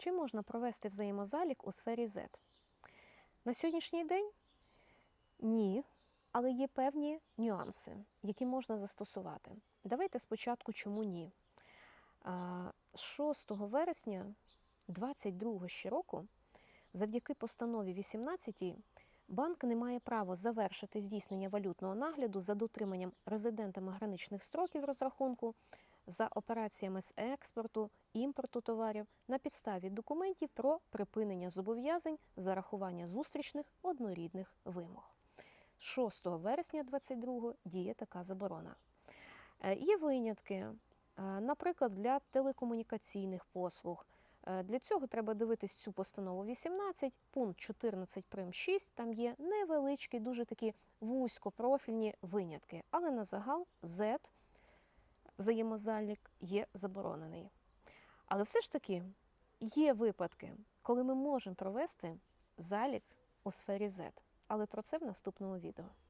Чи можна провести взаємозалік у сфері Z? На сьогоднішній день ні, але є певні нюанси, які можна застосувати. Давайте спочатку, чому ні. 6 вересня 2022 ще року, завдяки постанові 18 банк не має права завершити здійснення валютного нагляду за дотриманням резидентами граничних строків розрахунку за операціями з експорту, імпорту товарів на підставі документів про припинення зобов'язань зарахування зустрічних однорідних вимог. З 6 вересня 2022 діє така заборона. Е, Є винятки, е, наприклад, для телекомунікаційних послуг. Е, Для цього треба дивитись цю постанову 18, пункт 14 прим 6. Там є невеличкі, дуже такі вузькопрофільні винятки, але на загал Z взаємозалік є заборонений. Але все ж таки є випадки, коли ми можемо провести залік у сфері Z. Але про це в наступному відео.